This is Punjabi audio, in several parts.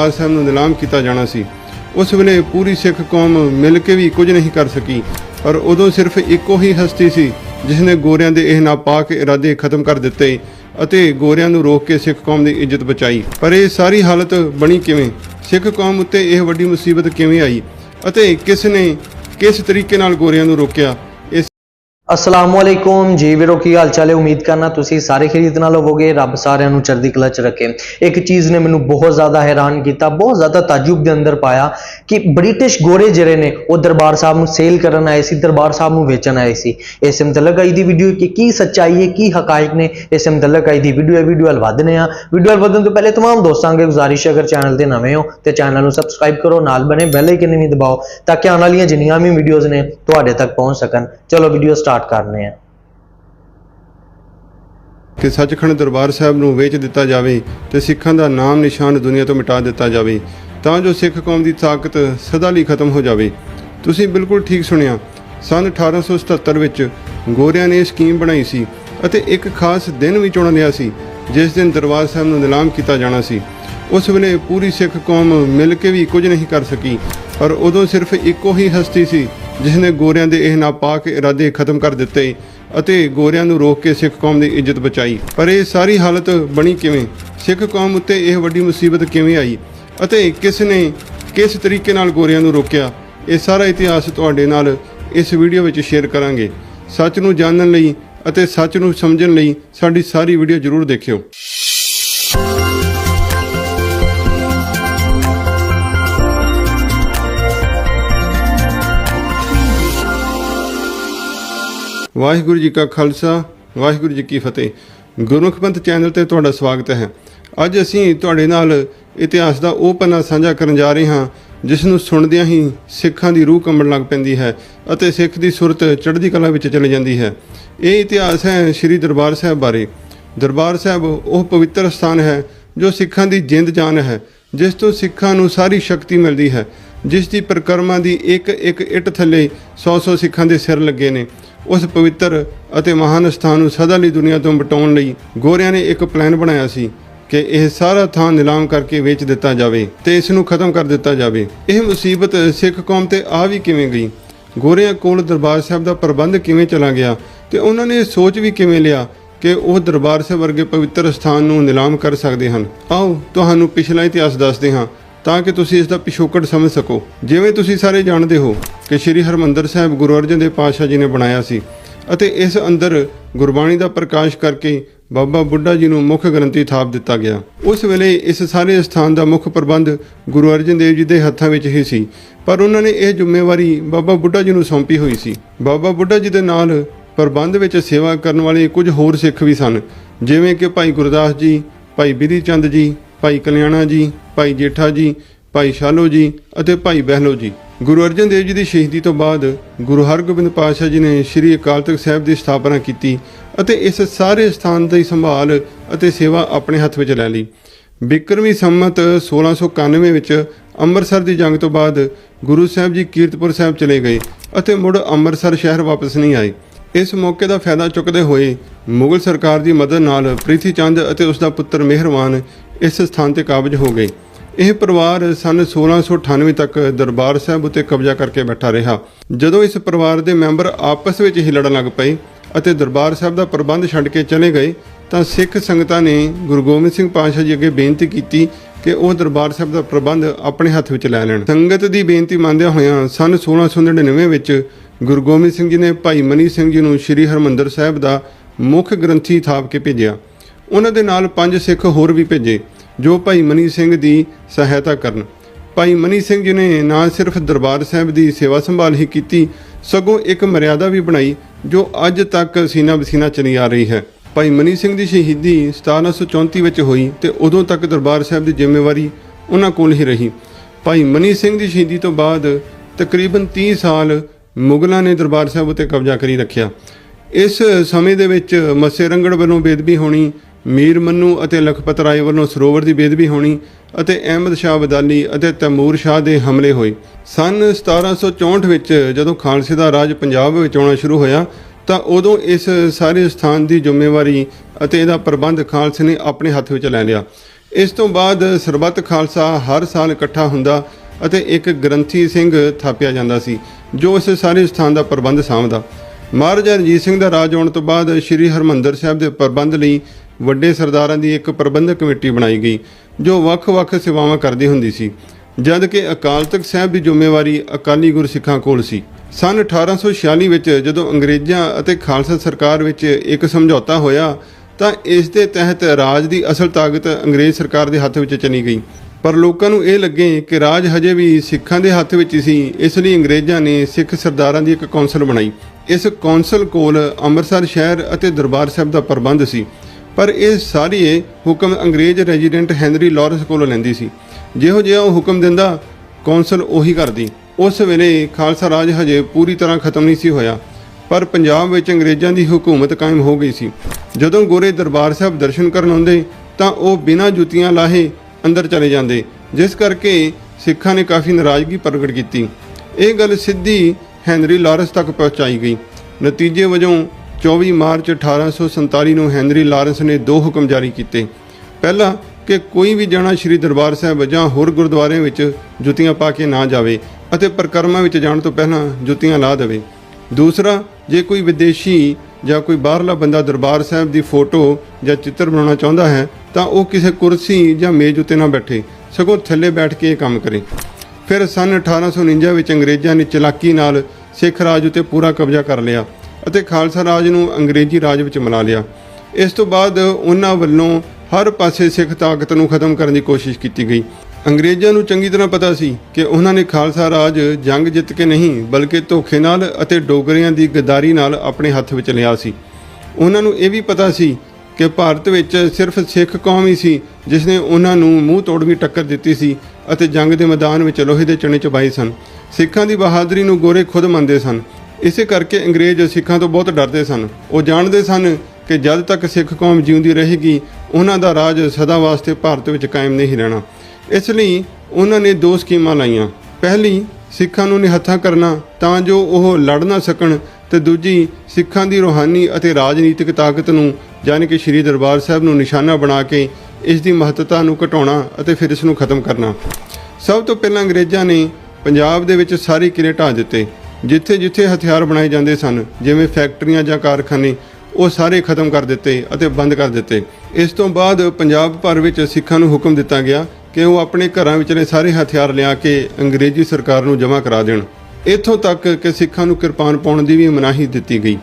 ਬਾਦ ਸਾਹਿਬ ਨੂੰ ਨਿਲਾਮ ਕੀਤਾ ਜਾਣਾ ਸੀ। ਉਸ ਵੇਲੇ ਪੂਰੀ ਸਿੱਖ ਕੌਮ ਮਿਲ ਕੇ ਵੀ ਕੁਝ ਨਹੀਂ ਕਰ ਸਕੀ। ਪਰ ਉਦੋਂ ਸਿਰਫ ਇੱਕੋ ਹੀ ਹਸਤੀ ਸੀ ਜਿਸ ਨੇ ਗੋਰਿਆਂ ਦੇ ਇਹ ਨਾਪਾਕ ਇਰਾਦੇ ਖਤਮ ਕਰ ਦਿੱਤੇ ਅਤੇ ਗੋਰਿਆਂ ਨੂੰ ਰੋਕ ਕੇ ਸਿੱਖ ਕੌਮ ਦੀ ਇੱਜ਼ਤ ਬਚਾਈ। ਪਰ ਇਹ ਸਾਰੀ ਹਾਲਤ ਬਣੀ ਕਿਵੇਂ? ਸਿੱਖ ਕੌਮ ਉੱਤੇ ਇਹ ਵੱਡੀ ਮੁਸੀਬਤ ਕਿਵੇਂ ਆਈ? ਅਤੇ ਕਿਸ ਨੇ ਕਿਸ ਤਰੀਕੇ ਨਾਲ ਗੋਰਿਆਂ ਨੂੰ ਰੋਕਿਆ? ਇਸ ਅਸਲਾਮੁਅਲੈਕੁਮ ਜੀ ਵੀਰੋ ਕੀ ਹਾਲ ਚਾਲ ਹੈ ਉਮੀਦ ਕਰਨਾ ਤੁਸੀਂ ਸਾਰੇ ਖਰੀਦ ਨਾਲ ਹੋਵੋਗੇ ਰੱਬ ਸਾਰਿਆਂ ਨੂੰ ਚੜ੍ਹਦੀ ਕਲਾ ਚ ਰੱਖੇ ਇੱਕ ਚੀਜ਼ ਨੇ ਮੈਨੂੰ ਬਹੁਤ ਜ਼ਿਆਦਾ ਹੈਰਾਨ ਕੀਤਾ ਬਹੁਤ ਜ਼ਿਆਦਾ ਤਾਜੁਬ ਦੇ ਅੰਦਰ ਪਾਇਆ ਕਿ ਬ੍ਰਿਟਿਸ਼ ਗੋਰੇ ਜਿਹੜੇ ਨੇ ਉਹ ਦਰਬਾਰ ਸਾਹਿਬ ਨੂੰ ਸੇਲ ਕਰਨ ਆਏ ਸੀ ਦਰਬਾਰ ਸਾਹਿਬ ਨੂੰ ਵੇਚਣ ਆਏ ਸੀ ਇਸ ਮੁਤਲਕ ਆਈ ਦੀ ਵੀਡੀਓ ਕਿ ਕੀ ਸੱਚਾਈ ਹੈ ਕੀ ਹਕਾਇਕ ਨੇ ਇਸ ਮੁਤਲਕ ਆਈ ਦੀ ਵੀਡੀਓ ਹੈ ਵੀਡੀਓ ਹਲ ਵਧਨੇ ਆ ਵੀਡੀਓ ਹਲ ਵਧਣ ਤੋਂ ਪਹਿਲੇ तमाम ਦੋਸਤਾਂ ਅੱਗੇ ਗੁਜ਼ਾਰਿਸ਼ ਹੈ ਅਗਰ ਚੈਨਲ ਤੇ ਨਵੇਂ ਹੋ ਤੇ ਚੈਨਲ ਨੂੰ ਸਬਸਕ੍ਰਾਈਬ ਕਰੋ ਨਾਲ ਬਣੇ ਬੈਲ ਆਈਕਨ ਵੀ ਦਬਾਓ ਤਾਂ ਕਿ ਆਉਣ ਵਾਲੀਆਂ ਜਿੰਨੀਆਂ ਵੀ ਵੀਡੀਓਜ਼ ਨੇ ਤੁਹਾਡੇ ਤੱਕ ਪਹੁੰਚ ਸਕਣ ਚਲੋ ਵੀਡੀਓ ਸਟਾਰਟ ਕਰਨੇ ਆ। ਕਿ ਸੱਚਖੰਡ ਦਰਬਾਰ ਸਾਹਿਬ ਨੂੰ ਵੇਚ ਦਿੱਤਾ ਜਾਵੇ ਤੇ ਸਿੱਖਾਂ ਦਾ ਨਾਮ ਨਿਸ਼ਾਨ ਦੁਨੀਆ ਤੋਂ ਮਿਟਾ ਦਿੱਤਾ ਜਾਵੇ, ਤਾਂ ਜੋ ਸਿੱਖ ਕੌਮ ਦੀ ਤਾਕਤ ਸਦਾ ਲਈ ਖਤਮ ਹੋ ਜਾਵੇ। ਤੁਸੀਂ ਬਿਲਕੁਲ ਠੀਕ ਸੁਣਿਆ। ਸਨ 1877 ਵਿੱਚ ਗੋਰਿਆਂ ਨੇ ਸਕੀਮ ਬਣਾਈ ਸੀ ਅਤੇ ਇੱਕ ਖਾਸ ਦਿਨ ਵੀ ਚੁਣ ਲਿਆ ਸੀ, ਜਿਸ ਦਿਨ ਦਰਬਾਰ ਸਾਹਿਬ ਨੂੰ ਨਿਲਾਮ ਕੀਤਾ ਜਾਣਾ ਸੀ। ਉਸ ਵੇਲੇ ਪੂਰੀ ਸਿੱਖ ਕੌਮ ਮਿਲ ਕੇ ਵੀ ਕੁਝ ਨਹੀਂ ਕਰ ਸਕੀ। ਪਰ ਉਦੋਂ ਸਿਰਫ ਇੱਕੋ ਹੀ ਹਸਤੀ ਸੀ ਜਿਸ ਨੇ ਗੋਰਿਆਂ ਦੇ ਇਹ ਨਾਪਾਕ ਇਰਾਦੇ ਖਤਮ ਕਰ ਦਿੱਤੇ ਅਤੇ ਗੋਰਿਆਂ ਨੂੰ ਰੋਕ ਕੇ ਸਿੱਖ ਕੌਮ ਦੀ ਇੱਜ਼ਤ ਬਚਾਈ। ਪਰ ਇਹ ਸਾਰੀ ਹਾਲਤ ਬਣੀ ਕਿਵੇਂ? ਸਿੱਖ ਕੌਮ ਉੱਤੇ ਇਹ ਵੱਡੀ ਮੁਸੀਬਤ ਕਿਵੇਂ ਆਈ? ਅਤੇ ਕਿਸ ਨੇ ਕਿਸ ਤਰੀਕੇ ਨਾਲ ਗੋਰਿਆਂ ਨੂੰ ਰੋਕਿਆ? ਇਹ ਸਾਰਾ ਇਤਿਹਾਸ ਤੁਹਾਡੇ ਨਾਲ ਇਸ ਵੀਡੀਓ ਵਿੱਚ ਸ਼ੇਅਰ ਕਰਾਂਗੇ। ਸੱਚ ਨੂੰ ਜਾਣਨ ਲਈ ਅਤੇ ਸੱਚ ਨੂੰ ਸਮਝਣ ਲਈ ਸਾਡੀ ਸਾਰੀ ਵੀਡੀਓ ਜ਼ਰੂਰ ਦੇਖਿਓ। ਵਾਹਿਗੁਰੂ ਜੀ ਕਾ ਖਾਲਸਾ, ਵਾਹਿਗੁਰੂ ਜੀ ਕੀ ਫਤਿਹ। ਗੁਰਮੁਖ ਪੰਥ ਚੈਨਲ ਤੇ ਤੁਹਾਡਾ ਸਵਾਗਤ ਹੈ। ਅੱਜ ਅਸੀਂ ਤੁਹਾਡੇ ਨਾਲ ਇਤਿਹਾਸ ਦਾ ਉਹ ਪੰਨਾ ਸਾਂਝਾ ਕਰਨ ਜਾ ਰਹੇ ਹਾਂ, ਜਿਸ ਨੂੰ ਸੁਣਦਿਆਂ ਹੀ ਸਿੱਖਾਂ ਦੀ ਰੂਹ ਕੰਬਣ ਲੱਗ ਪੈਂਦੀ ਹੈ ਅਤੇ ਸਿੱਖ ਦੀ ਸੁਰਤ ਚੜ੍ਹਦੀ ਕਲਾ ਵਿੱਚ ਚਲੀ ਜਾਂਦੀ ਹੈ। ਇਹ ਇਤਿਹਾਸ ਹੈ ਸ੍ਰੀ ਦਰਬਾਰ ਸਾਹਿਬ ਬਾਰੇ। ਦਰਬਾਰ ਸਾਹਿਬ ਉਹ ਪਵਿੱਤਰ ਸਥਾਨ ਹੈ ਜੋ ਸਿੱਖਾਂ ਦੀ ਜਿੰਦ ਜਾਨ ਹੈ, ਜਿਸ ਤੋਂ ਸਿੱਖਾਂ ਨੂੰ ਸਾਰੀ ਸ਼ਕਤੀ ਮਿਲਦੀ ਹੈ, ਜਿਸ ਦੀ ਪਰਿਕਰਮਾ ਦੀ ਇੱਕ ਇੱਕ ਇੱਟ ਥੱਲੇ 100-100 ਸਿੱਖਾਂ ਦੇ ਸਿਰ ਲੱਗੇ ਨੇ। ਉਸ ਪਵਿੱਤਰ ਅਤੇ ਮਹਾਨ ਸਥਾਨ ਨੂੰ ਸਦਾ ਲਈ ਦੁਨੀਆ ਤੋਂ ਮਿਟਾਉਣ ਲਈ ਗੋਰਿਆਂ ਨੇ ਇੱਕ ਪਲਾਨ ਬਣਾਇਆ ਸੀ ਕਿ ਇਹ ਸਾਰਾ ਥਾਂ ਨਿਲਾਮ ਕਰਕੇ ਵੇਚ ਦਿੱਤਾ ਜਾਵੇ ਤੇ ਇਸ ਨੂੰ ਖਤਮ ਕਰ ਦਿੱਤਾ ਜਾਵੇ। ਇਹ ਮੁਸੀਬਤ ਸਿੱਖ ਕੌਮ ਤੇ ਆ ਵੀ ਕਿਵੇਂ ਗਈ? ਗੋਰਿਆਂ ਕੋਲ ਦਰਬਾਰ ਸਾਹਿਬ ਦਾ ਪ੍ਰਬੰਧ ਕਿਵੇਂ ਚਲਾ ਗਿਆ ਤੇ ਉਹਨਾਂ ਨੇ ਸੋਚ ਵੀ ਕਿਵੇਂ ਲਿਆ ਕਿ ਉਹ ਦਰਬਾਰ ਸਾਹਿਬ ਵਰਗੇ ਪਵਿੱਤਰ ਸਥਾਨ ਨੂੰ ਨਿਲਾਮ ਕਰ ਸਕਦੇ ਹਨ? ਆਓ ਤੁਹਾਨੂੰ ਪਿਛਲਾ ਇਤਿਹਾਸ ਦੱਸਦੇ ਹਾਂ। ਤਾਂ ਕਿ ਤੁਸੀਂ ਇਸ ਦਾ ਪਿਛੋਕੜ ਸਮਝ ਸਕੋ। ਜਿਵੇਂ ਤੁਸੀਂ ਸਾਰੇ ਜਾਣਦੇ ਹੋ ਕਿ ਸ੍ਰੀ ਹਰਮੰਦਰ ਸਾਹਿਬ ਗੁਰੂ ਅਰਜਨ ਦੇਵ ਪਾਤਸ਼ਾਹ ਜੀ ਨੇ ਬਣਾਇਆ ਸੀ ਅਤੇ ਇਸ ਅੰਦਰ ਗੁਰਬਾਣੀ ਦਾ ਪ੍ਰਕਾਸ਼ ਕਰਕੇ ਬਾਬਾ ਬੁੱਢਾ ਜੀ ਨੂੰ ਮੁੱਖ ਗ੍ਰੰਥੀ ਥਾਪ ਦਿੱਤਾ ਗਿਆ। ਉਸ ਵੇਲੇ ਇਸ ਸਾਰੇ ਸਥਾਨ ਦਾ ਮੁੱਖ ਪ੍ਰਬੰਧ ਗੁਰੂ ਅਰਜਨ ਦੇਵ ਜੀ ਦੇ ਹੱਥਾਂ ਵਿੱਚ ਹੀ ਸੀ। ਪਰ ਉਹਨਾਂ ਨੇ ਇਹ ਜ਼ਿੰਮੇਵਾਰੀ ਬਾਬਾ ਬੁੱਢਾ ਜੀ ਨੂੰ ਸੌਂਪੀ ਹੋਈ ਸੀ। ਬਾਬਾ ਬੁੱਢਾ ਜੀ ਦੇ ਨਾਲ ਪ੍ਰਬੰਧ ਵਿੱਚ ਸੇਵਾ ਕਰਨ ਵਾਲੇ ਕੁਝ ਹੋਰ ਸਿੱਖ ਵੀ ਸਨ। ਜਿਵੇਂ ਕਿ ਭਾਈ ਗੁਰਦਾਸ ਜੀ, ਭਾਈ ਬਿਧੀ ਚੰਦ ਜੀ ਭਾਈ ਕਲਿਆਣਾ ਜੀ, ਭਾਈ ਜੇਠਾ ਜੀ, ਭਾਈ ਸ਼ਾਲੋ ਜੀ ਅਤੇ ਭਾਈ ਬਹਿਲੋ ਜੀ। ਗੁਰੂ ਅਰਜਨ ਦੇਵ ਜੀ ਦੀ ਸ਼ਹੀਦੀ ਤੋਂ ਬਾਅਦ ਗੁਰੂ ਹਰਗੋਬਿੰਦ ਪਾਤਸ਼ਾਹ ਜੀ ਨੇ ਸ੍ਰੀ ਅਕਾਲ ਤਖਤ ਸਾਹਿਬ ਦੀ ਸਥਾਪਨਾ ਕੀਤੀ ਅਤੇ ਇਸ ਸਾਰੇ ਸਥਾਨ ਦੀ ਸੰਭਾਲ ਅਤੇ ਸੇਵਾ ਆਪਣੇ ਹੱਥ ਵਿੱਚ ਲੈ ਲਈ। ਬਿਕਰਮੀ ਸੰਮਤ 1691 ਵਿੱਚ ਅੰਮ੍ਰਿਤਸਰ ਦੀ ਜੰਗ ਤੋਂ ਬਾਅਦ ਗੁਰੂ ਸਾਹਿਬ ਜੀ ਕੀਰਤਪੁਰ ਸਾਹਿਬ ਚਲੇ ਗਏ ਅਤੇ ਮੁੜ ਅੰਮ੍ਰਿਤਸਰ ਸ਼ਹਿਰ ਵਾਪਸ ਨਹੀਂ ਆਏ। ਇਸ ਮੌਕੇ ਦਾ ਫਾਇਦਾ ਚੁੱਕਦੇ ਹੋਏ ਮੁਗਲ ਸਰਕਾਰ ਦੀ ਮਦਦ ਨਾਲ ਪ੍ਰੀਥੀ ਚੰਦ ਅਤੇ ਉਸ ਦਾ ਪੁੱਤਰ ਮਿਹਰਵਾਨ ਇਸ ਸਥਾਨ ਤੇ ਕਾਬਜ ਹੋ ਗਏ। ਇਹ ਪਰਿਵਾਰ ਸਨ 1698 ਤੱਕ ਦਰਬਾਰ ਸਾਹਿਬ ਉਤੇ ਕਬਜ਼ਾ ਕਰਕੇ ਬੈਠਾ ਰਿਹਾ। ਜਦੋਂ ਇਸ ਪਰਿਵਾਰ ਦੇ ਮੈਂਬਰ ਆਪਸ ਵਿੱਚ ਹੀ ਲੜਨ ਲੱਗ ਪਏ ਅਤੇ ਦਰਬਾਰ ਸਾਹਿਬ ਦਾ ਪ੍ਰਬੰਧ ਛੱਡ ਕੇ ਚਲੇ ਗਏ, ਤਾਂ ਸਿੱਖ ਸੰਗਤਾਂ ਨੇ ਗੁਰੂ ਗੋਬਿੰਦ ਸਿੰਘ ਪਾਤਸ਼ਾਹ ਜੀ ਅੱਗੇ ਬੇਨਤੀ ਕੀਤੀ ਕਿ ਉਹ ਦਰਬਾਰ ਸਾਹਿਬ ਦਾ ਪ੍ਰਬੰਧ ਆਪਣੇ ਹੱਥ ਵਿੱਚ ਲੈ ਲੈਣ। ਸੰਗਤ ਦੀ ਬੇਨਤੀ ਮੰਨਦਿਆਂ ਹੋਇਆਂ ਸਨ 1699 ਵਿੱਚ ਗੁਰੂ ਗੋਬਿੰਦ ਸਿੰਘ ਜੀ ਨੇ ਭਾਈ ਮਨੀ ਸਿੰਘ ਜੀ ਨੂੰ ਸ੍ਰੀ ਹਰਮੰਦਰ ਸਾਹਿਬ ਦਾ ਮੁੱਖ ਗ੍ਰੰਥੀ ਥਾਪ ਕੇ ਭੇਜਿਆ। ਉਹਨਾਂ ਦੇ ਨਾਲ ਪੰਜ ਸਿੱਖ ਹੋਰ ਵੀ ਭੇਜੇ, ਜੋ ਭਾਈ ਮਨੀ ਸਿੰਘ ਦੀ ਸਹਾਇਤਾ ਕਰਨ। ਭਾਈ ਮਨੀ ਸਿੰਘ ਜੀ ਨੇ ਨਾ ਸਿਰਫ ਦਰਬਾਰ ਸਾਹਿਬ ਦੀ ਸੇਵਾ ਸੰਭਾਲ ਹੀ ਕੀਤੀ, ਸਗੋਂ ਇੱਕ ਮਰਿਆਦਾ ਵੀ ਬਣਾਈ, ਜੋ ਅੱਜ ਤੱਕ ਸੀਨਾ ਬਸੀਨਾ ਚਲੀ ਆ ਰਹੀ ਹੈ। ਭਾਈ ਮਨੀ ਸਿੰਘ ਦੀ ਸ਼ਹੀਦੀ 1734 ਵਿੱਚ ਹੋਈ ਤੇ ਉਦੋਂ ਤੱਕ ਦਰਬਾਰ ਸਾਹਿਬ ਦੀ ਜ਼ਿੰਮੇਵਾਰੀ ਉਹਨਾਂ ਕੋਲ ਹੀ ਰਹੀ। ਭਾਈ ਮਨੀ ਸਿੰਘ ਦੀ ਸ਼ਹੀਦੀ ਤੋਂ ਬਾਅਦ ਤਕਰੀਬਨ 30 ਸਾਲ ਮੁਗਲਾਂ ਨੇ ਦਰਬਾਰ ਸਾਹਿਬ ਉਤੇ ਕਬਜ਼ਾ ਕਰੀ ਰੱਖਿਆ। ਇਸ ਸਮੇਂ ਦੇ ਵਿੱਚ ਮੱਸੇ ਰੰਗੜ ਵੱਲੋਂ ਬੇਦਬੀ ਹੋਣੀ ਮੀਰ ਮੰਨੂ ਅਤੇ ਲਖਪਤ ਰਾਏ ਵੱਲੋਂ ਸਰੋਵਰ ਦੀ ਬੇਦਬੀ ਹੋਣੀ ਅਤੇ ਅਹਿਮਦ ਸ਼ਾਹ ਬਦਾਲੀ ਅਤੇ ਤੈਮੂਰ ਸ਼ਾਹ ਦੇ ਹਮਲੇ ਹੋਏ। ਸਨ 1764 ਵਿੱਚ ਜਦੋਂ ਖਾਲਸੇ ਦਾ ਰਾਜ ਪੰਜਾਬ ਵਿੱਚ ਆਉਣਾ ਸ਼ੁਰੂ ਹੋਇਆ, ਤਾਂ ਉਦੋਂ ਇਸ ਸਾਰੇ ਸਥਾਨ ਦੀ ਜ਼ਿੰਮੇਵਾਰੀ ਅਤੇ ਇਹਦਾ ਪ੍ਰਬੰਧ ਖਾਲਸੇ ਨੇ ਆਪਣੇ ਹੱਥ ਵਿੱਚ ਲੈ ਲਿਆ। ਇਸ ਤੋਂ ਬਾਅਦ ਸਰਬੱਤ ਖਾਲਸਾ ਹਰ ਸਾਲ ਇਕੱਠਾ ਹੁੰਦਾ ਅਤੇ ਇੱਕ ਗ੍ਰੰਥੀ ਸਿੰਘ ਥਾਪਿਆ ਜਾਂਦਾ ਸੀ, ਜੋ ਇਸ ਸਾਰੇ ਸਥਾਨ ਦਾ ਪ੍ਰਬੰਧ ਸਾਂਭਦਾ। ਮਹਾਰਾਜਾ ਰਣਜੀਤ ਸਿੰਘ ਦਾ ਰਾਜ ਆਉਣ ਤੋਂ ਬਾਅਦ ਸ੍ਰੀ ਹਰਮੰਦਰ ਸਾਹਿਬ ਦੇ ਪ੍ਰਬੰਧ ਲਈ ਵੱਡੇ ਸਰਦਾਰਾਂ ਦੀ ਇੱਕ ਪ੍ਰਬੰਧਕ ਕਮੇਟੀ ਬਣਾਈ ਗਈ, ਜੋ ਵੱਖ-ਵੱਖ ਸੇਵਾਵਾਂ ਕਰਦੀ ਹੁੰਦੀ ਸੀ। ਜਦ ਕਿ ਅਕਾਲ ਤਖਤ ਸਾਹਿਬ ਦੀ ਜ਼ਿੰਮੇਵਾਰੀ ਅਕਾਲੀ ਗੁਰਸਿੱਖਾਂ ਕੋਲ ਸੀ। ਸਨ 1846 ਵਿੱਚ ਜਦੋਂ ਅੰਗਰੇਜ਼ਾਂ ਅਤੇ ਖਾਲਸਾ ਸਰਕਾਰ ਵਿੱਚ ਇੱਕ ਸਮਝੌਤਾ ਹੋਇਆ, ਤਾਂ ਇਸ ਦੇ ਤਹਿਤ ਰਾਜ ਦੀ ਅਸਲ ਤਾਕਤ ਅੰਗਰੇਜ਼ ਸਰਕਾਰ ਦੇ ਹੱਥ ਵਿੱਚ ਚਲੀ ਗਈ। ਪਰ ਲੋਕਾਂ ਨੂੰ ਇਹ ਲੱਗੇ ਕਿ ਰਾਜ ਹਜੇ ਵੀ ਸਿੱਖਾਂ ਦੇ ਹੱਥ ਵਿੱਚ ਸੀ, ਇਸ ਲਈ ਅੰਗਰੇਜ਼ਾਂ ਨੇ ਸਿੱਖ ਸਰਦਾਰਾਂ ਦੀ ਇੱਕ ਕੌਂਸਲ ਬਣਾਈ। ਇਸ ਕੌਂਸਲ ਕੋਲ ਅੰਮ੍ਰਿਤਸਰ ਸ਼ਹਿਰ ਅਤੇ ਦਰਬਾਰ ਸਾਹਿਬ ਦਾ ਪ੍ਰਬੰਧ ਸੀ। ਪਰ ਇਹ ਸਾਰੀ ਹੁਕਮ ਅੰਗਰੇਜ਼ ਰੈਜ਼ੀਡੈਂਟ ਹੈਨਰੀ ਲਾਰੈਂਸ ਕੋਲੋਂ ਲੈਂਦੀ ਸੀ। ਜਿਹੋ ਜਿਹਾ ਉਹ ਹੁਕਮ ਦਿੰਦਾ, ਕੌਂਸਲ ਉਹੀ ਕਰਦੀ। ਉਸ ਵੇਲੇ ਖਾਲਸਾ ਰਾਜ ਹਜੇ ਪੂਰੀ ਤਰ੍ਹਾਂ ਖਤਮ ਨਹੀਂ ਸੀ ਹੋਇਆ, ਪਰ ਪੰਜਾਬ ਵਿੱਚ ਅੰਗਰੇਜ਼ਾਂ ਦੀ ਹਕੂਮਤ ਕਾਇਮ ਹੋ ਗਈ ਸੀ। ਜਦੋਂ ਗੋਰੇ ਦਰਬਾਰ ਸਾਹਿਬ ਦਰਸ਼ਨ ਕਰਨ ਆਉਂਦੇ, ਤਾਂ ਉਹ ਬਿਨਾਂ ਜੁੱਤੀਆਂ ਲਾਹੇ ਅੰਦਰ ਚਲੇ ਜਾਂਦੇ, ਜਿਸ ਕਰਕੇ ਸਿੱਖਾਂ ਨੇ ਕਾਫੀ ਨਾਰਾਜ਼ਗੀ ਪ੍ਰਗਟ ਕੀਤੀ। ਇਹ ਗੱਲ ਸਿੱਧੀ ਹੈਨਰੀ ਲਾਰੈਂਸ ਤੱਕ ਪਹੁੰਚਾਈ ਗਈ। ਨਤੀਜੇ ਵਜੋਂ 24 ਮਾਰਚ 1847 ਨੂੰ ਹੈਨਰੀ ਲਾਰੈਂਸ ਨੇ ਦੋ ਹੁਕਮ ਜਾਰੀ ਕੀਤੇ। ਪਹਿਲਾ, ਕਿ ਕੋਈ ਵੀ ਜਾਣਾ ਸ੍ਰੀ ਦਰਬਾਰ ਸਾਹਿਬ ਜਾਂ ਹੋਰ ਗੁਰਦੁਆਰਿਆਂ ਵਿੱਚ ਜੁੱਤੀਆਂ ਪਾ ਕੇ ਨਾ ਜਾਵੇ ਅਤੇ ਪ੍ਰਕਰਮਾਂ ਵਿੱਚ ਜਾਣ ਤੋਂ ਪਹਿਲਾਂ ਜੁੱਤੀਆਂ ਲਾ ਦੇਵੇ। ਦੂਸਰਾ, ਜੇ ਕੋਈ ਵਿਦੇਸ਼ੀ ਜਾਂ ਕੋਈ ਬਾਹਰਲਾ ਬੰਦਾ ਦਰਬਾਰ ਸਾਹਿਬ ਦੀ ਫੋਟੋ ਜਾਂ ਚਿੱਤਰ ਬਣਾਉਣਾ ਚਾਹੁੰਦਾ ਹੈ, ਤਾਂ ਉਹ ਕਿਸੇ ਕੁਰਸੀ ਜਾਂ ਮੇਜ਼ ਉੱਤੇ ਨਾ ਬੈਠੇ, ਸਗੋਂ ਥੱਲੇ ਬੈਠ ਕੇ ਇਹ ਕੰਮ ਕਰੇ। ਫਿਰ ਸਨ 1849 ਵਿੱਚ ਅੰਗਰੇਜ਼ਾਂ ਨੇ ਚਲਾਕੀ ਨਾਲ ਸਿੱਖ ਰਾਜ ਉੱਤੇ ਪੂਰਾ ਕਬਜ਼ਾ ਕਰ ਲਿਆ। ਅਤੇ ਖਾਲਸਾ ਰਾਜ ਨੂੰ ਅੰਗਰੇਜ਼ੀ ਰਾਜ ਵਿੱਚ ਮਿਲਾ ਲਿਆ। ਇਸ ਤੋਂ ਬਾਅਦ ਉਹਨਾਂ ਵੱਲੋਂ ਹਰ ਪਾਸੇ ਸਿੱਖ ਤਾਕਤ ਨੂੰ ਖਤਮ ਕਰਨ ਦੀ ਕੋਸ਼ਿਸ਼ ਕੀਤੀ ਗਈ। ਅੰਗਰੇਜ਼ਾਂ ਨੂੰ ਚੰਗੀ ਤਰ੍ਹਾਂ ਪਤਾ ਸੀ ਕਿ ਉਹਨਾਂ ਨੇ ਖਾਲਸਾ ਰਾਜ ਜੰਗ ਜਿੱਤ ਕੇ ਨਹੀਂ, ਬਲਕਿ ਧੋਖੇ ਨਾਲ ਅਤੇ ਡੋਗਰਿਆਂ ਦੀ ਗਦਾਰੀ ਨਾਲ ਆਪਣੇ ਹੱਥ ਵਿੱਚ ਲਿਆ ਸੀ। ਉਹਨਾਂ ਨੂੰ ਇਹ ਵੀ ਪਤਾ ਸੀ ਕਿ ਭਾਰਤ ਵਿੱਚ ਸਿਰਫ ਸਿੱਖ ਕੌਮ ਹੀ ਸੀ ਜਿਸ ਨੇ ਉਹਨਾਂ ਨੂੰ ਮੂੰਹ ਤੋੜਵੀਂ ਟੱਕਰ ਦਿੱਤੀ ਸੀ ਅਤੇ ਜੰਗ ਦੇ ਮੈਦਾਨ ਵਿੱਚ ਲੋਹੇ ਦੇ ਚਣੇ ਚਬਾਏ ਸਨ। ਸਿੱਖਾਂ ਦੀ ਬਹਾਦਰੀ ਨੂੰ ਗੋਰੇ ਖੁਦ ਮੰਨਦੇ ਸਨ। ਇਸੇ ਕਰਕੇ ਅੰਗਰੇਜ਼ ਸਿੱਖਾਂ ਤੋਂ ਬਹੁਤ ਡਰਦੇ ਸਨ। ਉਹ ਜਾਣਦੇ ਸਨ ਕਿ ਜਦ ਤੱਕ ਸਿੱਖ ਕੌਮ ਜਿਉਂਦੀ ਰਹੇਗੀ, ਉਹਨਾਂ ਦਾ ਰਾਜ ਸਦਾ ਵਾਸਤੇ ਭਾਰਤ ਵਿੱਚ ਕਾਇਮ ਨਹੀਂ ਰਹਿਣਾ। ਇਸ ਲਈ ਉਹਨਾਂ ਨੇ ਦੋ ਸਕੀਮਾਂ ਲਾਈਆਂ। ਪਹਿਲੀ, ਸਿੱਖਾਂ ਨੂੰ ਨਿਹੱਥਾਂ ਕਰਨਾ, ਤਾਂ ਜੋ ਉਹ ਲੜ ਨਾ ਸਕਣ ਤੇ ਦੂਜੀ, ਸਿੱਖਾਂ ਦੀ ਰੋਹਾਨੀ ਅਤੇ ਰਾਜਨੀਤਿਕ ਤਾਕਤ ਨੂੰ ਯਾਨੀ ਕਿ ਸ੍ਰੀ ਦਰਬਾਰ ਸਾਹਿਬ ਨੂੰ ਨਿਸ਼ਾਨਾ ਬਣਾ ਕੇ ਇਸ ਦੀ ਮਹੱਤਤਾ ਨੂੰ ਘਟਾਉਣਾ ਅਤੇ ਫਿਰ ਇਸ ਨੂੰ ਖਤਮ ਕਰਨਾ। ਸਭ ਤੋਂ ਪਹਿਲਾਂ ਅੰਗਰੇਜ਼ਾਂ ਨੇ ਪੰਜਾਬ ਦੇ ਵਿੱਚ ਸਾਰੇ ਕਿਲੇ ਢਾਹ ਦਿੱਤੇ। ਜਿੱਥੇ ਜਿੱਥੇ ਹਥਿਆਰ ਬਣਾਏ ਜਾਂਦੇ ਸਨ, ਜਿਵੇਂ ਫੈਕਟਰੀਆਂ ਜਾਂ ਕਾਰਖਾਨੇ, ਉਹ ਸਾਰੇ ਖਤਮ ਕਰ ਦਿੱਤੇ ਅਤੇ ਬੰਦ ਕਰ ਦਿੱਤੇ। ਇਸ ਤੋਂ ਬਾਅਦ ਪੰਜਾਬ ਭਰ ਵਿੱਚ ਸਿੱਖਾਂ ਨੂੰ ਹੁਕਮ ਦਿੱਤਾ ਗਿਆ ਕਿ ਉਹ ਆਪਣੇ ਘਰਾਂ ਵਿਚਲੇ ਸਾਰੇ ਹਥਿਆਰ ਲਿਆ ਕੇ ਅੰਗਰੇਜ਼ੀ ਸਰਕਾਰ ਨੂੰ ਜਮ੍ਹਾਂ ਕਰਾ ਦੇਣ। ਇੱਥੋਂ ਤੱਕ ਕਿ ਸਿੱਖਾਂ ਨੂੰ ਕਿਰਪਾਨ ਪਾਉਣ ਦੀ ਵੀ ਮਨਾਹੀ ਦਿੱਤੀ ਗਈ।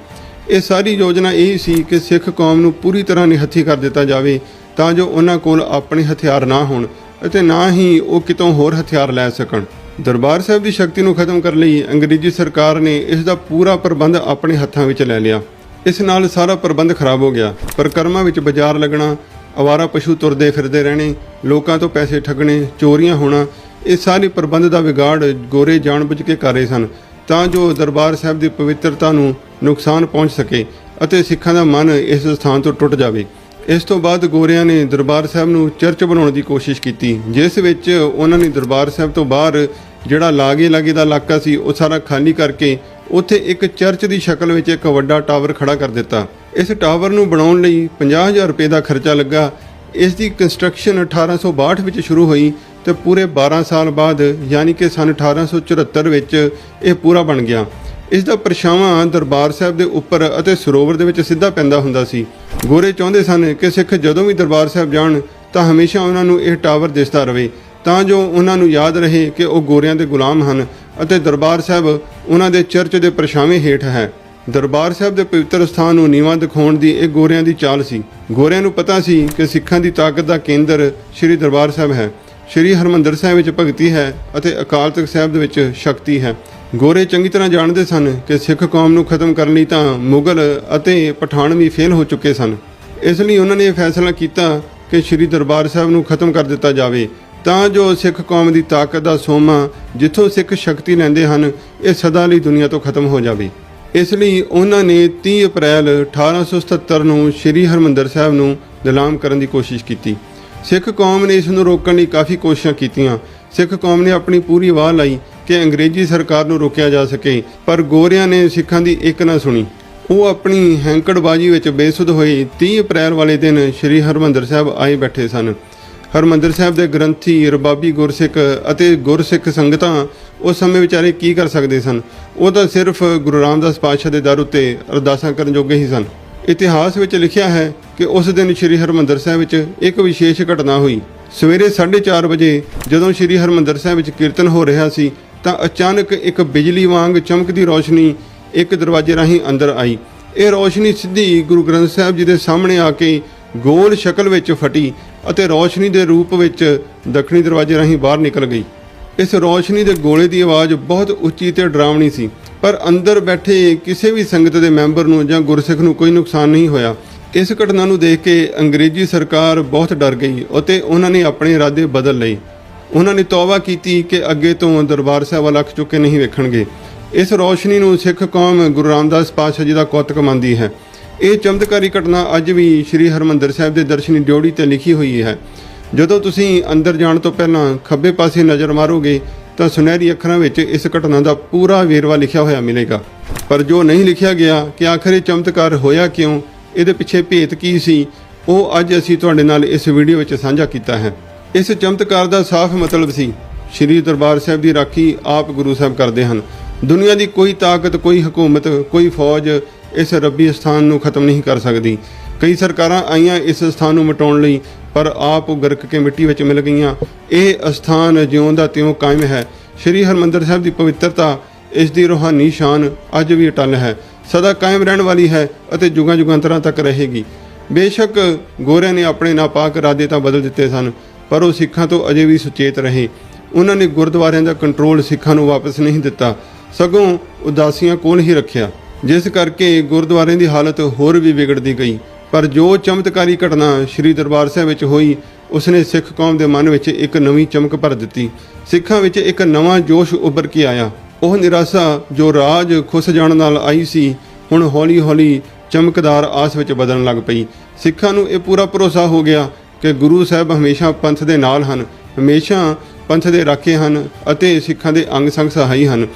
ਇਹ ਸਾਰੀ ਯੋਜਨਾ ਇਹ ਸੀ ਕਿ ਸਿੱਖ ਕੌਮ ਨੂੰ ਪੂਰੀ ਤਰ੍ਹਾਂ ਨਿਹੱਥੀ ਕਰ ਦਿੱਤਾ ਜਾਵੇ, ਤਾਂ ਜੋ ਉਹਨਾਂ ਕੋਲ ਆਪਣੇ ਹਥਿਆਰ ਨਾ ਹੋਣ ਅਤੇ ਨਾ ਹੀ ਉਹ ਕਿਤੋਂ ਹੋਰ ਹਥਿਆਰ ਲੈ ਸਕਣ। ਦਰਬਾਰ ਸਾਹਿਬ ਦੀ ਸ਼ਕਤੀ ਨੂੰ ਖਤਮ ਕਰਨ ਲਈ ਅੰਗਰੇਜ਼ੀ ਸਰਕਾਰ ਨੇ ਇਸ ਦਾ ਪੂਰਾ ਪ੍ਰਬੰਧ ਆਪਣੇ ਹੱਥਾਂ ਵਿੱਚ ਲੈ ਲਿਆ। ਇਸ ਨਾਲ ਸਾਰਾ ਪ੍ਰਬੰਧ ਖਰਾਬ ਹੋ ਗਿਆ। ਪ੍ਰਕਰਮਾਂ ਵਿੱਚ ਬਾਜ਼ਾਰ ਲੱਗਣਾ, ਅਵਾਰਾ ਪਸ਼ੂ ਤੁਰਦੇ ਫਿਰਦੇ ਰਹਿਣੇ, ਲੋਕਾਂ ਤੋਂ ਪੈਸੇ ਠੱਗਣੇ, ਚੋਰੀਆਂ ਹੋਣਾ, ਇਹ ਸਾਰੇ ਪ੍ਰਬੰਧ ਦਾ ਵਿਗਾੜ ਗੋਰੇ ਜਾਣਬੁੱਝ ਕੇ ਕਰ ਰਹੇ ਸਨ। ਤਾਂ ਜੋ ਦਰਬਾਰ ਸਾਹਿਬ ਦੀ ਪਵਿੱਤਰਤਾ ਨੂੰ ਨੁਕਸਾਨ ਪਹੁੰਚ ਸਕੇ ਅਤੇ ਸਿੱਖਾਂ ਦਾ ਮਨ ਇਸ ਸਥਾਨ ਤੋਂ ਟੁੱਟ ਜਾਵੇ। ਇਸ ਤੋਂ ਬਾਅਦ ਗੋਰਿਆਂ ਨੇ ਦਰਬਾਰ ਸਾਹਿਬ ਨੂੰ ਚਰਚ ਬਣਾਉਣ ਦੀ ਕੋਸ਼ਿਸ਼ ਕੀਤੀ, ਜਿਸ ਵਿੱਚ ਉਹਨਾਂ ਨੇ ਦਰਬਾਰ ਸਾਹਿਬ ਤੋਂ ਬਾਹਰ ਜਿਹੜਾ ਲਾਗੇ ਲਾਗੇ ਦਾ ਇਲਾਕਾ ਸੀ, ਉਹ ਸਾਰਾ ਖਾਲੀ ਕਰਕੇ ਉੱਥੇ ਇੱਕ ਚਰਚ ਦੀ ਸ਼ਕਲ ਵਿੱਚ ਇੱਕ ਵੱਡਾ ਟਾਵਰ ਖੜਾ ਕਰ ਦਿੱਤਾ। ਇਸ ਟਾਵਰ ਨੂੰ ਬਣਾਉਣ ਲਈ 50000 ਰੁਪਏ ਦਾ ਖਰਚਾ ਲੱਗਾ। ਇਸ ਦੀ ਕੰਸਟਰਕਸ਼ਨ 1862 ਵਿੱਚ ਸ਼ੁਰੂ ਹੋਈ ਤੇ ਪੂਰੇ 12 ਸਾਲ ਬਾਅਦ, ਯਾਨੀ ਕਿ ਸਨ 1874 ਵਿੱਚ ਇਹ ਪੂਰਾ ਬਣ ਗਿਆ। ਇਸ ਦਾ ਪਰਛਾਵਾਂ ਦਰਬਾਰ ਸਾਹਿਬ ਦੇ ਉੱਪਰ ਅਤੇ ਸਰੋਵਰ ਦੇ ਵਿੱਚ ਸਿੱਧਾ ਪੈਂਦਾ ਹੁੰਦਾ ਸੀ। ਗੋਰੇ ਚਾਹੁੰਦੇ ਸਨ ਕਿ ਸਿੱਖ ਜਦੋਂ ਵੀ ਦਰਬਾਰ ਸਾਹਿਬ ਜਾਣ, ਤਾਂ ਹਮੇਸ਼ਾ ਉਹਨਾਂ ਨੂੰ ਇਹ ਟਾਵਰ ਦਿਸਦਾ ਰਹੇ ਤਾਂ ਜੋ ਉਹਨਾਂ ਨੂੰ ਯਾਦ ਰਹੇ ਕਿ ਉਹ ਗੋਰਿਆਂ ਦੇ ਗੁਲਾਮ ਹਨ ਅਤੇ ਦਰਬਾਰ ਸਾਹਿਬ ਉਹਨਾਂ ਦੇ ਚਰਚ ਦੇ ਪਰਛਾਵੇਂ ਹੇਠ ਹੈ। ਦਰਬਾਰ ਸਾਹਿਬ ਦੇ ਪਵਿੱਤਰ ਸਥਾਨ ਨੂੰ ਨੀਵਾਂ ਦਿਖਾਉਣ ਦੀ ਇਹ ਗੋਰਿਆਂ ਦੀ ਚਾਲ ਸੀ। ਗੋਰਿਆਂ ਨੂੰ ਪਤਾ ਸੀ ਕਿ ਸਿੱਖਾਂ ਦੀ ਤਾਕਤ ਦਾ ਕੇਂਦਰ ਸ੍ਰੀ ਦਰਬਾਰ ਸਾਹਿਬ ਹੈ। ਸ੍ਰੀ ਹਰਮੰਦਰ ਸਾਹਿਬ ਵਿੱਚ ਭਗਤੀ ਹੈ ਅਤੇ ਅਕਾਲ ਤਖਤ ਸਾਹਿਬ ਦੇ ਵਿੱਚ ਸ਼ਕਤੀ ਹੈ। ਗੋਰੇ ਚੰਗੀ ਤਰ੍ਹਾਂ ਜਾਣਦੇ ਸਨ ਕਿ ਸਿੱਖ ਕੌਮ ਨੂੰ ਖਤਮ ਕਰਨ ਲਈ ਤਾਂ ਮੁਗਲ ਅਤੇ ਪਠਾਨ ਵੀ ਫੇਲ ਹੋ ਚੁੱਕੇ ਸਨ। ਇਸ ਲਈ ਉਹਨਾਂ ਨੇ ਇਹ ਫੈਸਲਾ ਕੀਤਾ ਕਿ ਸ੍ਰੀ ਦਰਬਾਰ ਸਾਹਿਬ ਨੂੰ ਖਤਮ ਕਰ ਦਿੱਤਾ ਜਾਵੇ। ਤਾਂ ਜੋ ਸਿੱਖ ਕੌਮ ਦੀ ਤਾਕਤ ਦਾ ਸੋਮਾ ਜਿੱਥੋਂ ਸਿੱਖ ਸ਼ਕਤੀ ਲੈਂਦੇ ਹਨ, ਇਹ ਸਦਾ ਲਈ ਦੁਨੀਆ ਤੋਂ ਖਤਮ ਹੋ ਜਾਵੇ। ਇਸ ਲਈ ਉਹਨਾਂ ਨੇ 30 ਅਪ੍ਰੈਲ 1877 ਨੂੰ ਸ੍ਰੀ ਹਰਮੰਦਰ ਸਾਹਿਬ ਨੂੰ ਨਿਲਾਮ ਕਰਨ ਦੀ ਕੋਸ਼ਿਸ਼ ਕੀਤੀ। ਸਿੱਖ ਕੌਮ ਨੇ ਇਸ ਨੂੰ ਰੋਕਣ ਲਈ ਕਾਫੀ ਕੋਸ਼ਿਸ਼ਾਂ ਕੀਤੀਆਂ। ਸਿੱਖ ਕੌਮ ਨੇ ਆਪਣੀ ਪੂਰੀ ਵਾਹ ਲਾਈ। ਕਿ ਅੰਗਰੇਜ਼ੀ ਸਰਕਾਰ ਨੂੰ ਰੋਕਿਆ ਜਾ ਸਕੇ, ਪਰ ਗੋਰਿਆਂ ਨੇ ਸਿੱਖਾਂ ਦੀ ਇੱਕ ਨਾ ਸੁਣੀ। ਉਹ ਆਪਣੀ ਹੈਂਕੜਬਾਜ਼ੀ ਵਿੱਚ ਬੇਸੁੱਧ ਹੋਏ 30 ਅਪ੍ਰੈਲ ਵਾਲੇ ਦਿਨ ਸ੍ਰੀ ਹਰਮੰਦਰ ਸਾਹਿਬ ਆਏ ਬੈਠੇ ਸਨ। ਹਰਮੰਦਰ ਸਾਹਿਬ ਦੇ ਗ੍ਰੰਥੀ ਰਬਾਬੀ ਗੁਰਸਿੱਖ ਅਤੇ ਗੁਰਸਿੱਖ ਸੰਗਤਾਂ ਉਸ ਸਮੇਂ ਵਿਚਾਰੇ ਕੀ ਕਰ ਸਕਦੇ ਸਨ? ਉਹ ਤਾਂ ਸਿਰਫ ਗੁਰੂ ਰਾਮਦਾਸ ਪਾਤਸ਼ਾਹ ਦੇ ਦਰ ਉੱਤੇ ਅਰਦਾਸਾਂ ਕਰਨ ਜੋਗੇ ਹੀ ਸਨ। ਇਤਿਹਾਸ ਵਿੱਚ ਲਿਖਿਆ ਹੈ ਕਿ ਉਸ ਦਿਨ ਸ੍ਰੀ ਹਰਮੰਦਰ ਸਾਹਿਬ ਵਿੱਚ ਇੱਕ ਵਿਸ਼ੇਸ਼ ਘਟਨਾ ਹੋਈ। ਸਵੇਰੇ 4:30 ਵਜੇ ਜਦੋਂ ਸ੍ਰੀ ਹਰਮੰਦਰ ਸਾਹਿਬ ਵਿੱਚ ਕੀਰਤਨ ਹੋ ਰਿਹਾ ਸੀ ਤਾਂ ਅਚਾਨਕ ਇੱਕ ਬਿਜਲੀ ਵਾਂਗ ਚਮਕਦੀ ਰੌਸ਼ਨੀ ਇੱਕ ਦਰਵਾਜ਼ੇ ਰਾਹੀਂ ਅੰਦਰ ਆਈ। ਇਹ ਰੌਸ਼ਨੀ ਸਿੱਧੀ ਗੁਰੂ ਗ੍ਰੰਥ ਸਾਹਿਬ ਜੀ ਦੇ ਸਾਹਮਣੇ ਆ ਕੇ ਗੋਲ ਸ਼ਕਲ ਵਿੱਚ ਫਟੀ ਅਤੇ ਰੌਸ਼ਨੀ ਦੇ ਰੂਪ ਵਿੱਚ ਦੱਖਣੀ ਦਰਵਾਜ਼ੇ ਰਾਹੀਂ ਬਾਹਰ ਨਿਕਲ ਗਈ। ਇਸ ਰੌਸ਼ਨੀ ਦੇ ਗੋਲੇ ਦੀ ਆਵਾਜ਼ ਬਹੁਤ ਉੱਚੀ ਤੇ ਡਰਾਵਣੀ ਸੀ, ਪਰ ਅੰਦਰ ਬੈਠੇ ਕਿਸੇ ਵੀ ਸੰਗਤ ਦੇ ਮੈਂਬਰ ਨੂੰ ਜਾਂ ਗੁਰਸਿੱਖ ਨੂੰ ਕੋਈ ਨੁਕਸਾਨ ਨਹੀਂ ਹੋਇਆ। ਇਸ ਘਟਨਾ ਨੂੰ ਦੇਖ ਕੇ ਅੰਗਰੇਜ਼ੀ ਸਰਕਾਰ ਬਹੁਤ ਡਰ ਗਈ ਅਤੇ ਉਹਨਾਂ ਨੇ ਆਪਣੇ ਇਰਾਦੇ ਬਦਲ ਲਏ। ਉਹਨਾਂ ਨੇ ਤੌਬਾ ਕੀਤੀ ਕਿ ਅੱਗੇ ਤੋਂ ਦਰਬਾਰ ਸਾਹਿਬ ਵੱਲ ਅੱਖ ਚੁੱਕੇ ਨਹੀਂ ਵੇਖਣਗੇ। ਇਸ ਰੋਸ਼ਨੀ ਨੂੰ ਸਿੱਖ ਕੌਮ ਗੁਰੂ ਰਾਮਦਾਸ ਪਾਤਸ਼ਾਹ ਜੀ ਦਾ ਕੌਤਕ ਮੰਨਦੀ ਹੈ। ਇਹ ਚਮਤਕਾਰੀ ਘਟਨਾ ਅੱਜ ਵੀ ਸ੍ਰੀ ਹਰਮੰਦਰ ਸਾਹਿਬ ਦੇ ਦਰਸ਼ਨੀ ਡਿਉੜੀ ਤੇ ਲਿਖੀ ਹੋਈ ਹੈ। ਜਦੋਂ ਤੁਸੀਂ ਅੰਦਰ ਜਾਣ ਤੋਂ ਪਹਿਲਾਂ ਖੱਬੇ ਪਾਸੇ ਨਜ਼ਰ ਮਾਰੋਗੇ, ਤਾਂ ਸੁਨਹਿਰੀ ਅੱਖਰਾਂ ਵਿੱਚ ਇਸ ਘਟਨਾ ਦਾ ਪੂਰਾ ਵੇਰਵਾ ਲਿਖਿਆ ਹੋਇਆ ਮਿਲੇਗਾ। ਪਰ ਜੋ ਨਹੀਂ ਲਿਖਿਆ ਗਿਆ ਕਿ ਆਖਰ ਇਹ ਚਮਤਕਾਰ ਹੋਇਆ ਕਿਉਂ, ਇਹਦੇ ਪਿੱਛੇ ਭੇਤ ਕੀ ਸੀ, ਉਹ ਅੱਜ ਅਸੀਂ ਤੁਹਾਡੇ ਨਾਲ ਇਸ ਵੀਡੀਓ ਵਿੱਚ ਸਾਂਝਾ ਕੀਤਾ ਹੈ। ਇਸ ਚਮਤਕਾਰ ਦਾ ਸਾਫ਼ ਮਤਲਬ ਸੀ। ਸ੍ਰੀ ਦਰਬਾਰ ਸਾਹਿਬ ਦੀ ਰਾਖੀ ਆਪ ਗੁਰੂ ਸਾਹਿਬ ਕਰਦੇ ਹਨ। ਦੁਨੀਆ ਦੀ ਕੋਈ ਤਾਕਤ, ਕੋਈ ਹਕੂਮਤ, ਕੋਈ ਫੌਜ ਇਸ ਰੱਬੀ ਸਥਾਨ ਨੂੰ ਖਤਮ ਨਹੀਂ ਕਰ ਸਕਦੀ। ਕਈ ਸਰਕਾਰਾਂ ਆਈਆਂ ਇਸ ਸਥਾਨ ਨੂੰ ਮਿਟਾਉਣ ਲਈ, ਪਰ ਆਪ ਗਰਕ ਕੇ ਮਿੱਟੀ ਵਿੱਚ ਮਿਲ ਗਈਆਂ। ਇਹ ਅਸਥਾਨ ਜਿਉਂ ਦਾ ਤਿਉਂ ਕਾਇਮ ਹੈ। ਸ੍ਰੀ ਹਰਮੰਦਰ ਸਾਹਿਬ ਦੀ ਪਵਿੱਤਰਤਾ, ਇਸ ਦੀ ਰੂਹਾਨੀ ਸ਼ਾਨ ਅੱਜ ਵੀ ਅਟਲ ਹੈ। ਸਦਾ ਕਾਇਮ ਰਹਿਣ ਵਾਲੀ ਹੈ ਅਤੇ ਜੁਗਾਂ ਜੁਗਾਂਤਰਾਂ ਤੱਕ ਰਹੇਗੀ। ਬੇਸ਼ੱਕ ਗੋਰਿਆਂ ਨੇ ਆਪਣੇ ਨਾਪਾਕ ਇਰਾਦੇ ਤਾਂ ਬਦਲ ਦਿੱਤੇ ਸਨ ਪਰ ਉਹ ਸਿੱਖਾਂ ਤੋਂ ਅਜੇ ਵੀ ਸੁਚੇਤ ਰਹੇ। ਉਹਨਾਂ ਨੇ ਗੁਰਦੁਆਰਿਆਂ ਦਾ ਕੰਟਰੋਲ ਸਿੱਖਾਂ ਨੂੰ ਵਾਪਸ ਨਹੀਂ ਦਿੱਤਾ। ਸਗੋਂ ਉਦਾਸੀਆਂ ਕੋਲ ਹੀ ਰੱਖਿਆ। ਜਿਸ ਕਰਕੇ ਗੁਰਦੁਆਰਿਆਂ ਦੀ ਹਾਲਤ ਹੋਰ ਵੀ ਵਿਗੜਦੀ ਗਈ। ਪਰ ਜੋ ਚਮਤਕਾਰੀ ਘਟਨਾ ਸ੍ਰੀ ਦਰਬਾਰ ਸਾਹਿਬ ਵਿੱਚ ਹੋਈ, ਉਸਨੇ ਸਿੱਖ ਕੌਮ ਦੇ ਮਨ ਵਿੱਚ ਇੱਕ ਨਵੀਂ ਚਮਕ ਭਰ ਦਿੱਤੀ। ਸਿੱਖਾਂ ਵਿੱਚ ਇੱਕ ਨਵਾਂ ਜੋਸ਼ ਉੱਭਰ ਕੇ ਆਇਆ। ਉਹ ਨਿਰਾਸ਼ਾ ਜੋ ਰਾਜ ਖੁੱਸ ਜਾਣ ਨਾਲ ਆਈ ਸੀ, ਹੁਣ ਹੌਲੀ-ਹੌਲੀ ਚਮਕਦਾਰ ਆਸ ਵਿੱਚ ਬਦਲਣ ਲੱਗ ਪਈ। ਸਿੱਖਾਂ ਨੂੰ ਇਹ ਪੂਰਾ ਭਰੋਸਾ ਹੋ ਗਿਆ ਕਿ ਗੁਰੂ ਸਾਹਿਬ ਹਮੇਸ਼ਾ ਪੰਥ ਦੇ ਨਾਲ ਹਨ, ਹਮੇਸ਼ਾ ਪੰਥ ਦੇ ਰਾਖੇ ਹਨ ਅਤੇ ਸਿੱਖਾਂ ਦੇ ਅੰਗ ਸੰਗ ਸਹਾਈ ਹਨ।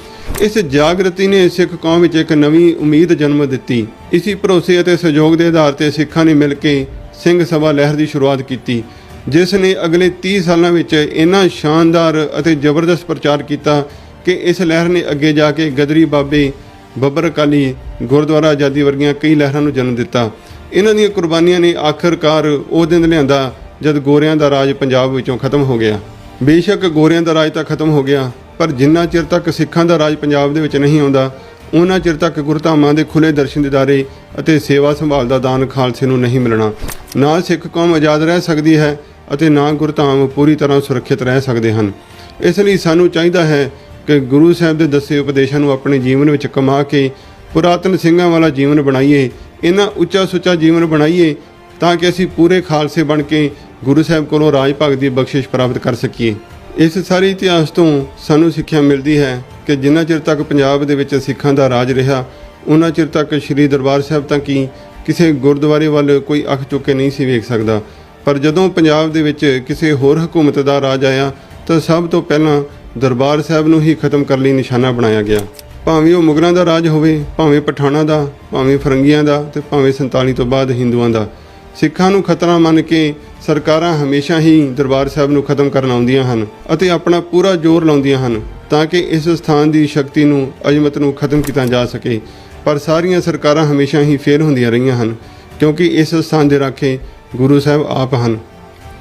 ਇਸ ਜਾਗਰਤੀ ਨੇ ਸਿੱਖ ਕੌਮ ਵਿੱਚ ਇੱਕ ਨਵੀਂ ਉਮੀਦ ਜਨਮ ਦਿੱਤੀ। ਇਸੇ ਭਰੋਸੇ ਅਤੇ ਸਹਿਯੋਗ ਦੇ ਆਧਾਰ ਤੇ ਸਿੱਖਾਂ ਨੇ ਮਿਲ ਕੇ ਸਿੰਘ ਸਭਾ ਲਹਿਰ ਦੀ ਸ਼ੁਰੂਆਤ ਕੀਤੀ, ਜਿਸ ਨੇ ਅਗਲੇ 30 ਸਾਲਾਂ ਵਿੱਚ ਇੰਨਾ ਸ਼ਾਨਦਾਰ ਅਤੇ ਜ਼ਬਰਦਸਤ ਪ੍ਰਚਾਰ ਕੀਤਾ ਕਿ ਇਸ ਲਹਿਰ ਨੇ ਅੱਗੇ ਜਾ ਕੇ ਗਦਰੀ ਬਾਬੇ ਬੱਬਰ ਅਕਾਲੀ ਗੁਰਦੁਆਰਾ ਆਜ਼ਾਦੀ ਵਰਗੀਆਂ ਕਈ ਲਹਿਰਾਂ ਨੂੰ ਜਨਮ ਦਿੱਤਾ। ਇਹਨਾਂ ਦੀਆਂ ਕੁਰਬਾਨੀਆਂ ਨੇ ਆਖਰਕਾਰ ਉਹ ਦਿਨ ਲਿਆਂਦਾ ਜਦ ਗੋਰਿਆਂ ਦਾ ਰਾਜ ਪੰਜਾਬ ਵਿੱਚੋਂ ਖਤਮ ਹੋ ਗਿਆ। ਬੇਸ਼ੱਕ ਗੋਰਿਆਂ ਦਾ ਰਾਜ ਤਾਂ ਖਤਮ ਹੋ ਗਿਆ, ਪਰ ਜਿੰਨਾ ਚਿਰ ਤੱਕ ਸਿੱਖਾਂ ਦਾ ਰਾਜ ਪੰਜਾਬ ਦੇ ਵਿੱਚ ਨਹੀਂ ਆਉਂਦਾ, ਉਹਨਾਂ ਚਿਰ ਤੱਕ ਗੁਰਧਾਮਾਂ ਦੇ ਖੁੱਲੇ ਦਰਸ਼ਨ ਦਿਦਾਰੇ ਅਤੇ ਸੇਵਾ ਸੰਭਾਲ ਦਾ ਦਾਨ ਖਾਲਸੇ ਨੂੰ ਨਹੀਂ ਮਿਲਣਾ। ਨਾ ਸਿੱਖ ਕੌਮ ਆਜ਼ਾਦ ਰਹਿ ਸਕਦੀ ਹੈ ਅਤੇ ਨਾ ਗੁਰਧਾਮ ਪੂਰੀ ਤਰ੍ਹਾਂ ਸੁਰੱਖਿਅਤ ਰਹਿ ਸਕਦੇ ਹਨ। ਇਸ ਲਈ ਸਾਨੂੰ ਚਾਹੀਦਾ ਹੈ ਕਿ ਗੁਰੂ ਸਾਹਿਬ ਦੇ ਦੱਸੇ ਉਪਦੇਸ਼ਾਂ ਨੂੰ ਆਪਣੇ ਜੀਵਨ ਵਿੱਚ ਕਮਾ ਕੇ ਪੁਰਾਤਨ ਸਿੰਘਾਂ ਵਾਲਾ ਜੀਵਨ ਬਣਾਈਏ ਇਹਨਾਂ ਉੱਚਾ ਸੁੱਚਾ ਜੀਵਨ ਬਣਾਈਏ ਤਾਂ ਕਿ ਅਸੀਂ ਪੂਰੇ ਖਾਲਸੇ ਬਣ ਕੇ ਗੁਰੂ ਸਾਹਿਬ ਕੋਲੋਂ ਰਾਜ ਭਗਤ ਦੀ ਬਖਸ਼ਿਸ਼ ਪ੍ਰਾਪਤ ਕਰ ਸਕੀਏ। ਇਸ ਸਾਰੇ ਇਤਿਹਾਸ ਤੋਂ ਸਾਨੂੰ ਸਿੱਖਿਆ ਮਿਲਦੀ ਹੈ ਕਿ ਜਿੰਨਾ ਚਿਰ ਤੱਕ ਪੰਜਾਬ ਦੇ ਵਿੱਚ ਸਿੱਖਾਂ ਦਾ ਰਾਜ ਰਿਹਾ ਉਹਨਾਂ ਚਿਰ ਤੱਕ ਸ੍ਰੀ ਦਰਬਾਰ ਸਾਹਿਬ ਤਾਂ ਕੀ ਕਿਸੇ ਗੁਰਦੁਆਰੇ ਵੱਲ ਕੋਈ ਅੱਖ ਚੁੱਕ ਕੇ ਨਹੀਂ ਸੀ ਵੇਖ ਸਕਦਾ। ਪਰ ਜਦੋਂ ਪੰਜਾਬ ਦੇ ਵਿੱਚ ਕਿਸੇ ਹੋਰ ਹਕੂਮਤ ਦਾ ਰਾਜ ਆਇਆ ਤਾਂ ਸਭ ਤੋਂ ਪਹਿਲਾਂ ਦਰਬਾਰ ਸਾਹਿਬ ਨੂੰ ਹੀ ਖਤਮ ਕਰਨ ਲਈ ਨਿਸ਼ਾਨਾ ਬਣਾਇਆ ਗਿਆ। ਭਾਵੇਂ ਉਹ ਮੁਗਲਾਂ ਦਾ ਰਾਜ ਹੋਵੇ, ਭਾਵੇਂ ਪਠਾਣਾ ਦਾ, ਭਾਵੇਂ ਫਰੰਗੀਆਂ ਦਾ ਤੇ ਭਾਵੇਂ 47 ਤੋਂ ਬਾਅਦ ਹਿੰਦੂਆਂ ਦਾ। ਸਿੱਖਾਂ ਨੂੰ ਖਤਰਾ ਮੰਨ ਕੇ ਸਰਕਾਰਾਂ ਹਮੇਸ਼ਾ ਹੀ ਦਰਬਾਰ ਸਾਹਿਬ ਨੂੰ ਖਤਮ ਕਰਨ ਆਉਂਦੀਆਂ ਹਨ ਅਤੇ ਆਪਣਾ ਪੂਰਾ ਜ਼ੋਰ ਲਾਉਂਦੀਆਂ ਹਨ ਤਾਂ ਕਿ ਇਸ ਸਥਾਨ ਦੀ ਸ਼ਕਤੀ ਨੂੰ, ਅਜ਼ਮਤ ਨੂੰ ਖਤਮ ਕੀਤਾ ਜਾ ਸਕੇ। ਪਰ ਸਾਰੀਆਂ ਸਰਕਾਰਾਂ ਹਮੇਸ਼ਾ ਹੀ ਫੇਲ ਹੁੰਦੀਆਂ ਰਹੀਆਂ ਹਨ ਕਿਉਂਕਿ ਇਸ ਸਥਾਨ ਦੇ ਰਾਖੇ ਗੁਰੂ ਸਾਹਿਬ ਆਪ ਹਨ।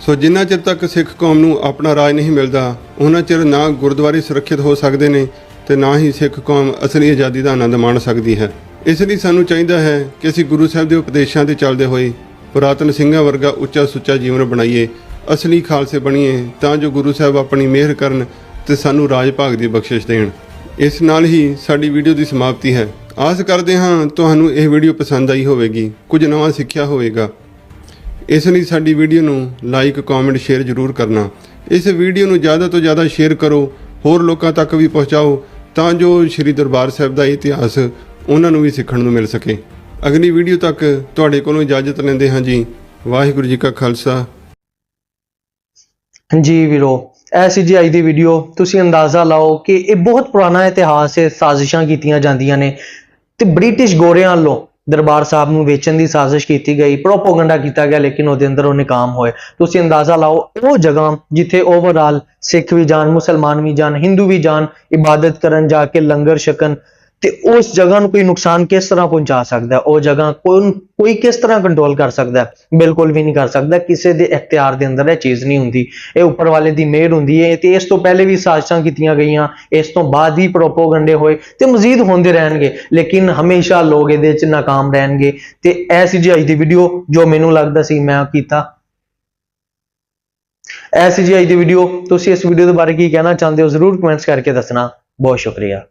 ਸੋ ਜਿੰਨਾ ਚਿਰ ਤੱਕ ਸਿੱਖ ਕੌਮ ਨੂੰ ਆਪਣਾ ਰਾਜ ਨਹੀਂ ਮਿਲਦਾ, ਉਹਨਾਂ ਚਿਰ ਨਾ ਗੁਰਦੁਆਰੇ ਸੁਰੱਖਿਅਤ ਹੋ ਸਕਦੇ ਨੇ ਤੇ ਨਾ ਹੀ ਸਿੱਖ ਕੌਮ ਅਸਲੀ ਆਜ਼ਾਦੀ ਦਾ ਆਨੰਦ ਮਾਣ ਸਕਦੀ ਹੈ। ਇਸ ਲਈ ਸਾਨੂੰ ਚਾਹੀਦਾ ਹੈ ਕਿ ਅਸੀਂ ਗੁਰੂ ਸਾਹਿਬ ਦੇ ਉਪਦੇਸ਼ਾਂ ਤੇ ਚੱਲਦੇ ਹੋਏ ਪੁਰਾਤਨ ਸਿੰਘਾਂ ਵਰਗਾ ਉੱਚਾ ਸੁੱਚਾ ਜੀਵਨ ਬਣਾਈਏ, ਅਸਲੀ ਖਾਲਸੇ ਬਣੀਏ, ਤਾਂ ਜੋ ਗੁਰੂ ਸਾਹਿਬ ਆਪਣੀ ਮਿਹਰ ਕਰਨ ਤੇ ਸਾਨੂੰ ਰਾਜ ਭਾਗ ਦੀ ਬਖਸ਼ਿਸ਼ ਦੇਣ। ਇਸ ਨਾਲ ਹੀ ਸਾਡੀ ਵੀਡੀਓ ਦੀ ਸਮਾਪਤੀ ਹੈ। ਆਸ ਕਰਦੇ ਹਾਂ ਤੁਹਾਨੂੰ ਇਹ ਵੀਡੀਓ ਪਸੰਦ ਆਈ ਹੋਵੇਗੀ, ਕੁਝ ਨਵਾਂ ਸਿੱਖਿਆ ਹੋਵੇਗਾ। ਇਸ ਲਈ ਸਾਡੀ ਵੀਡੀਓ ਨੂੰ ਲਾਈਕ, ਕਮੈਂਟ, ਸ਼ੇਅਰ ਜ਼ਰੂਰ ਕਰਨਾ। ਇਸ ਵੀਡੀਓ ਨੂੰ ਜ਼ਿਆਦਾ ਤੋਂ ਜ਼ਿਆਦਾ ਸ਼ੇਅਰ ਕਰੋ, ਹੋਰ ਲੋਕਾਂ ਤੱਕ ਵੀ ਪਹੁੰਚਾਓ ਤਾਂ ਜੋ ਸ੍ਰੀ ਦਰਬਾਰ ਸਾਹਿਬ ਦਾ ਇਤਿਹਾਸ ਉਹਨਾਂ ਨੂੰ ਵੀ ਸਿੱਖਣ ਨੂੰ ਮਿਲ ਸਕੇ। ਅਗਲੀ ਵੀਡੀਓ ਤੱਕ ਤੁਹਾਡੇ ਕੋਲੋਂ ਇਜਾਜ਼ਤ ਲੈਂਦੇ ਹਾਂ ਜੀ। ਵਾਹਿਗੁਰੂ ਜੀ ਕਾ ਖਾਲਸਾ। ਜੀ ਵੀਰੋ, ਇਹ ਸੀ ਜੀ ਅੱਜ ਦੀ ਵੀਡੀਓ। ਤੁਸੀਂ ਅੰਦਾਜ਼ਾ ਲਾਓ ਕਿ ਇਹ ਬਹੁਤ ਪੁਰਾਣਾ ਇਤਿਹਾਸ ਹੈ ਸਾਜ਼ਿਸ਼ਾਂ ਕੀਤੀਆਂ ਜਾਂਦੀਆਂ ਨੇ ਤੇ ਬ੍ਰਿਟਿਸ਼ ਗੋਰਿਆਂ ਵੱਲੋਂ ਦਰਬਾਰ ਸਾਹਿਬ ਨੂੰ ਵੇਚਣ ਦੀ ਸਾਜ਼ਿਸ਼ ਕੀਤੀ ਗਈ, ਪ੍ਰੋਪਗੈਂਡਾ ਕੀਤਾ ਗਿਆ, ਲੇਕਿਨ ਉਹਦੇ ਅੰਦਰ ਉਹ ਨਾਕਾਮ ਹੋਏ। ਤੁਸੀਂ ਅੰਦਾਜ਼ਾ ਲਾਓ, ਉਹ ਜਗ੍ਹਾ ਜਿੱਥੇ ਓਵਰਆਲ ਸਿੱਖ ਵੀ ਜਾਣ, ਮੁਸਲਮਾਨ ਵੀ ਜਾਣ ਹਿੰਦੂ ਵੀ ਜਾਣ, ਇਬਾਦਤ ਕਰਨ ਜਾ ਕੇ ਲੰਗਰ ਛਕਣ ਤੇ ਉਸ ਜਗ੍ਹਾ ਨੂੰ ਕੋਈ ਨੁਕਸਾਨ ਕਿਸ ਤਰ੍ਹਾਂ ਪਹੁੰਚਾ ਸਕਦਾ ਉਹ ਜਗ੍ਹਾ ਕੋਈ ਕੋਈ ਕਿਸ ਤਰ੍ਹਾਂ ਕੰਟਰੋਲ ਕਰ ਸਕਦਾ ਬਿਲਕੁਲ ਵੀ ਨਹੀਂ ਕਰ ਸਕਦਾ। ਕਿਸੇ ਦੇ ਇਖਤਿਆਰ ਦੇ ਅੰਦਰ ਇਹ ਚੀਜ਼ ਨਹੀਂ ਹੁੰਦੀ। ਇਹ ਉੱਪਰ ਵਾਲੇ ਦੀ ਮਿਹਰ ਹੁੰਦੀ ਹੈ। ਤੇ ਇਸ ਤੋਂ ਪਹਿਲੇ ਵੀ ਸਾਜ਼ਿਸ਼ਾਂ ਕੀਤੀਆਂ ਗਈਆਂ। ਇਸ ਤੋਂ ਬਾਅਦ ਹੀ ਪ੍ਰੋਪੋਗੰਡੇ ਹੋਏ ਤੇ ਮਜ਼ੀਦ ਹੁੰਦੇ ਰਹਿਣਗੇ। ਲੇਕਿਨ ਹਮੇਸ਼ਾ ਲੋਕ ਇਹਦੇ ਵਿੱਚ ਨਾਕਾਮ ਰਹਿਣਗੇ। ਤੇ ਇਹ ਸੀ ਜੀ ਅੱਜ ਦੀ ਵੀਡੀਓ ਜੋ ਮੈਨੂੰ ਲੱਗਦਾ ਸੀ ਮੈਂ ਕੀਤਾ। ਇਹ ਸੀ ਜੀ ਅੱਜ ਦੀ ਵੀਡੀਓ ਤੁਸੀਂ ਇਸ ਵੀਡੀਓ ਦੇ ਬਾਰੇ ਕੀ ਕਹਿਣਾ ਚਾਹੁੰਦੇ ਹੋ? ਜ਼ਰੂਰ ਕਮੈਂਟਸ ਕਰਕੇ ਦੱਸਣਾ। ਬਹੁਤ ਸ਼ੁਕਰੀਆ।